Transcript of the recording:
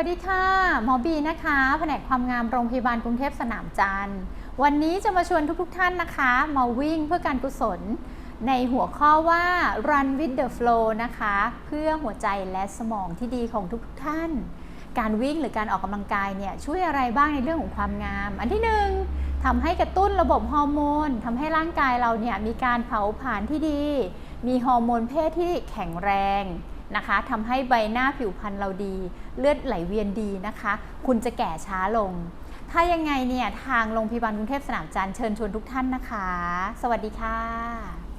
ัสดีค่ะ หมอบีนะคะ แผนกความงามโรงพยาบาลกรุงเทพสนามจันทร์ วันนี้จะมาชวนทุกๆทท่านนะคะ มาวิ่งเพื่อการกุศล ในหัวข้อว่า run with the flow นะคะ เพื่อหัวใจและสมองที่ดีของทุกๆท่าน การวิ่งหรือการออกกำลังกายเนี่ยช่วยอะไรบ้างในเรื่องของความงาม อันที่หนึ่งทำให้กระตุ้นระบบฮอร์โมนทำให้ร่างกายเราเนี่ยมีการเผาผลาญที่ดี มีฮอร์โมนเพศที่แข็งแรง นะคะทำให้ใบหน้าผิวพรรณเราดี เลือดไหลเวียนดีนะคะ คุณจะแก่ช้าลง ถ้ายังไงเนี่ยทางโรงพยาบาลกรุงเทพสนามจันทร์เชิญชวนทุกท่านนะคะ สวัสดีค่ะ